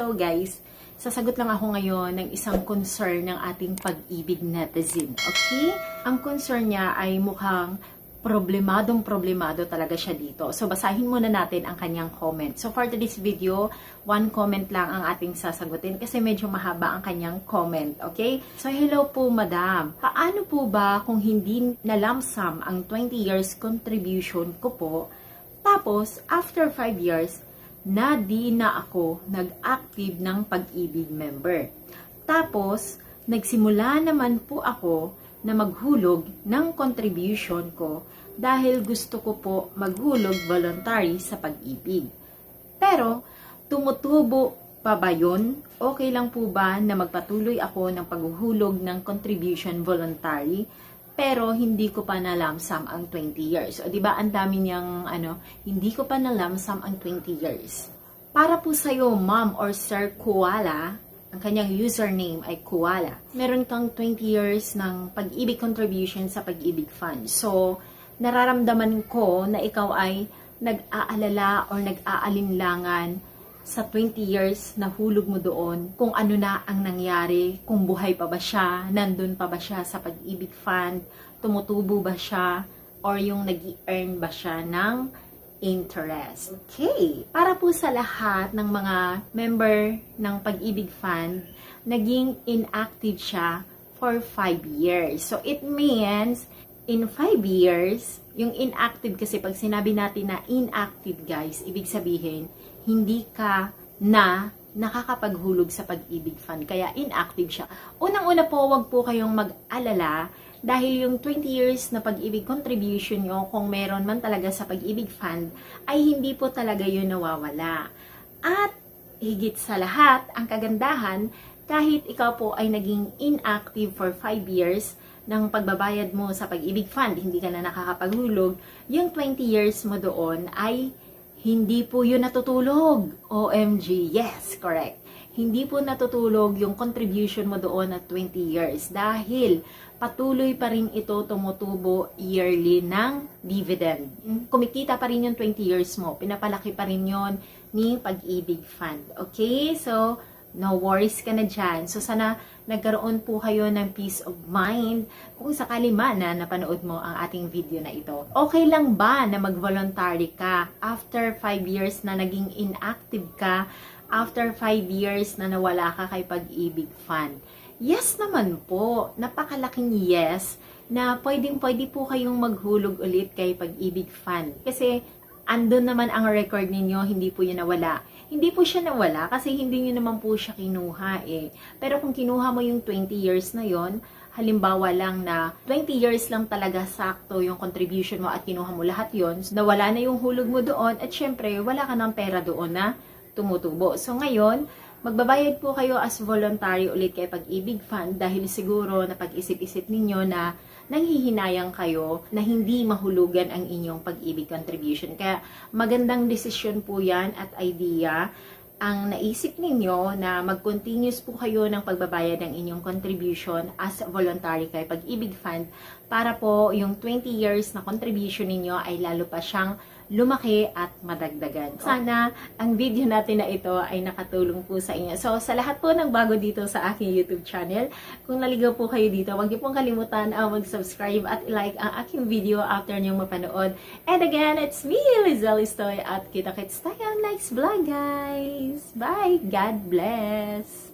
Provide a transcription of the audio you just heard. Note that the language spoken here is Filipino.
So guys, sasagot lang ako ngayon ng isang concern ng ating pag-ibig netizen. Okay? Ang concern niya ay mukhang problemadong problemado talaga siya dito. So, basahin muna natin ang kanyang comment. So, for today's video, one comment lang ang ating sasagutin kasi medyo mahaba ang kanyang comment. Okay? So, hello po, madam. Paano po ba kung hindi nalamsam ang 20 years contribution ko po, tapos, after 5 years, na di na ako nag-active ng pag-ibig member. Tapos, nagsimula naman po ako na maghulog ng contribution ko dahil gusto ko po maghulog voluntary sa pag-ibig. Pero, tumutubo pa ba yun? Okay lang po ba na magpatuloy ako ng paghuhulog ng contribution voluntary pero hindi ko pa nalamsam ang 20 years. O di ba ang dami niyang ano, hindi ko pa nalamsam ang 20 years. Para po sa iyo, ma'am or sir Koala, ang kanyang username ay Koala. Meron kang 20 years ng pag-ibig contribution sa pag-ibig fund. So, nararamdaman ko na ikaw ay nag-aalala or nag-aalinlangan sa 20 years na hulog mo doon, kung ano na ang nangyari, kung buhay pa ba siya, nandun pa ba siya sa pag-ibig fund, tumutubo ba siya, or yung nag earn ba siya ng interest. Okay, para po sa lahat ng mga member ng pag-ibig fund, naging inactive siya for 5 years. So, it means, in 5 years, yung inactive kasi pag sinabi natin na inactive guys, ibig sabihin, hindi ka na nakakapaghulog sa pag-ibig fund. Kaya inactive siya. Unang-una po, wag po kayong mag-alala dahil yung 20 years na pag-ibig contribution nyo, kung meron man talaga sa pag-ibig fund, ay hindi po talaga yun nawawala. At higit sa lahat, ang kagandahan, kahit ikaw po ay naging inactive for 5 years ng pagbabayad mo sa pag-ibig fund, hindi ka na nakakapaghulog, yung 20 years mo doon ay hindi po yun natutulog. OMG, yes, correct. Hindi po natutulog yung contribution mo doon at 20 years dahil patuloy pa rin ito tumutubo yearly ng dividend. Kumikita pa rin yung 20 years mo. Pinapalaki pa rin yon ni Pag-ibig Fund. Okay? So, no worries ka na dyan. So, sana nagkaroon po kayo ng peace of mind kung sakali man na napanood mo ang ating video na ito. Okay lang ba na mag-voluntary ka after 5 years na naging inactive ka, after 5 years na nawala ka kay Pag-ibig Fund? Yes naman po. Napakalaking yes na pwedeng-pwede po kayong maghulog ulit kay Pag-ibig Fund. Kasi andun naman ang record ninyo, hindi po yun nawala. Hindi po siya nawala kasi hindi nyo naman po siya kinuha eh. Pero kung kinuha mo yung 20 years na yon halimbawa lang na 20 years lang talaga sakto yung contribution mo at kinuha mo lahat yon nawala na yung hulog mo doon at syempre wala ka ng pera doon na tumutubo. So ngayon, magbabayad po kayo as voluntary ulit kay Pag-ibig Fund dahil siguro na pag-isip-isip ninyo na nanghihinayang kayo na hindi mahulugan ang inyong pag-ibig contribution. Kaya magandang desisyon po yan at idea ang naisip ninyo na mag-continuous po kayo ng pagbabayad ng inyong contribution as voluntary kay Pag-ibig Fund para po yung 20 years na contribution ninyo ay lalo pa siyang lumaki at madagdagan. Sana ang video natin na ito ay nakatulong po sa inyo. So, sa lahat po ng bago dito sa aking YouTube channel, kung naligaw po kayo dito, huwag niyo pong kalimutan ang mag-subscribe at like ang aking video after niyong mapanood. And again, it's me, Lizelle Istoy, at kita-kits tayo next vlog, guys! Bye! God bless!